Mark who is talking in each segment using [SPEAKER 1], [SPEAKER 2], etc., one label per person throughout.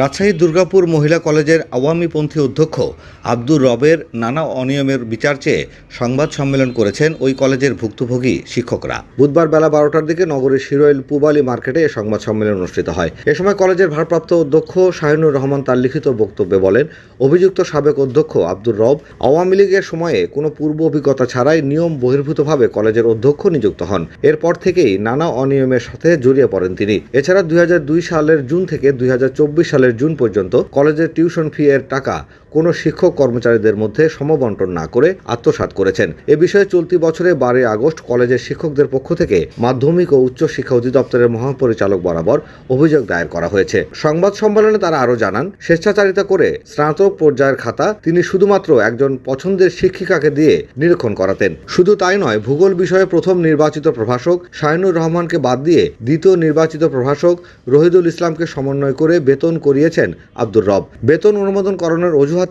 [SPEAKER 1] রাজশাহীর দুর্গাপুর মহিলা কলেজের আওয়ামীপন্থী অধ্যক্ষ আব্দুর রবের নানা অনিয়মের বিচার চেয়ে সংবাদ সম্মেলন করেছেন ওই কলেজের ভুক্তভোগী শিক্ষকরা। বুধবার বেলা বারোটার দিকে নগরের শিরোইল পুবালি মার্কেটে এ সংবাদ সম্মেলন অনুষ্ঠিত হয়। এ সময় কলেজের ভারপ্রাপ্ত অধ্যক্ষ শাহিনুর রহমান তার লিখিত বক্তব্যে বলেন, অভিযুক্ত সাবেক অধ্যক্ষ আব্দুর রব আওয়ামী লীগের সময়ে কোনো পূর্ব অভিজ্ঞতা ছাড়াই নিয়ম বহির্ভূতভাবে কলেজের অধ্যক্ষ নিযুক্ত হন। এরপর থেকেই নানা অনিয়মের সাথে জড়িয়ে পড়েন তিনি। এছাড়া দুই হাজার দুই সালের জুন থেকে দুই চব্বিশ সালের জুন পর্যন্ত কলেজের টিউশন ফি এর টাকা কোনো শিক্ষক কর্মচারীদের মধ্যে সমবন্টন না করে আত্মসাৎ করেছেন। এ বিষয়ে চলতি বছরে বারোই আগস্ট কলেজের শিক্ষকদের পক্ষ থেকে মাধ্যমিক ও উচ্চ শিক্ষা অধিদপ্তরের মহাপরিচালক বরাবর অভিযোগ দায়ের করা হয়েছে। সংবাদ সম্মেলনে তারা আরও জানান, স্বেচ্ছাচারিতা করে স্নাতক পর্যায়ের খাতা তিনি শুধুমাত্র একজন পছন্দের শিক্ষিকাকে দিয়ে নিরীক্ষণ করাতেন। শুধু তাই নয়, ভূগোল বিষয়ে প্রথম নির্বাচিত প্রভাষক শাহিনুর রহমানকে বাদ দিয়ে দ্বিতীয় নির্বাচিত প্রভাষক রহিদুল ইসলামকে সমন্বয় করে বেতন করিয়েছেন আব্দুর রব। বেতন অনুমোদনকরণের অজুহাতে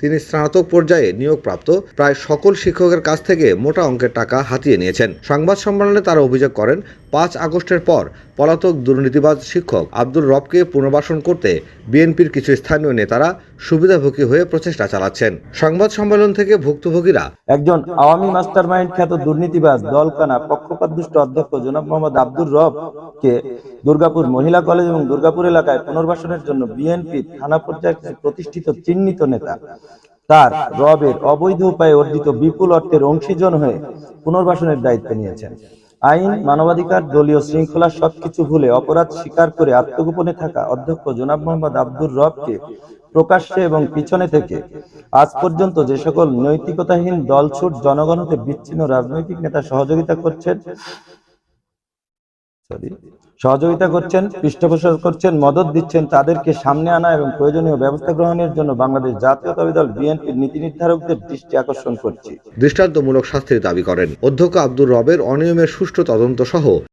[SPEAKER 1] তিনি স্নাতক পর্যায়ে নিয়োগপ্রাপ্ত প্রায় সকল শিক্ষকের কাছ থেকে মোটা অঙ্কের টাকা হাতিয়ে নিয়েছেন। সংবাদ সম্মেলনে তারা অভিযোগ করেন, পাঁচ আগস্টের পর পলাতক দুর্নীতিবাজ শিক্ষক আব্দুর রবকে পুনর্বাসন করতে বিএনপির কিছু স্থানীয় নেতারা সুবিধাভোগী হয়ে প্রচেষ্টা চালাচ্ছেন। সংবাদ সম্মেলন থেকে ভুক্তভোগীরা,
[SPEAKER 2] একজন আওয়ামী মাস্টারমাইন্ড খ্যাত দুর্নীতিবাজ দলকানা পক্ষপাতদুষ্ট অধ্যক্ষ জনাব মোহাম্মদ আব্দুর রব কে দুর্গাপুর মহিলা কলেজ এবং দুর্গাপুর এলাকায় পুনর্বাসনের জন্য বিএনপি থানা পর্যায়ে প্রতিষ্ঠিত চিহ্নিত নেতা তার রবের অবৈধ উপায়ে অর্জিত বিপুল অর্থের অংশীজন হয়ে পুনর্বাসনের দায়িত্ব নিয়েছেন। আইন, মানবাধিকার, দলীয় শৃঙ্খলা সবকিছু ভুলে অপরাধ স্বীকার করে আত্মগোপনে থাকা অধ্যক্ষ জনাব মোহাম্মদ আব্দুর রবকে প্রকাশ্যে এবং পিছনে থেকে আজ পর্যন্ত যে সকল নৈতিকতাহীন দলছুট জনগণ হতে বিচ্ছিন্ন রাজনৈতিক নেতা সহযোগিতা করছেন সহযোগিতা করছেন, পৃষ্ঠপোষক করছেন, মদত দিচ্ছেন তাদেরকে সামনে আনা এবং প্রয়োজনীয় ব্যবস্থা গ্রহণের জন্য বাংলাদেশ জাতীয়তাবাদী দল বিএনপির নীতি নির্ধারকদের দৃষ্টি আকর্ষণ করছি।
[SPEAKER 1] দৃষ্টান্তমূলক শাস্তির দাবি করেন। অধ্যক্ষ আব্দুর রবের অনিয়মের সুষ্ঠু তদন্ত সহ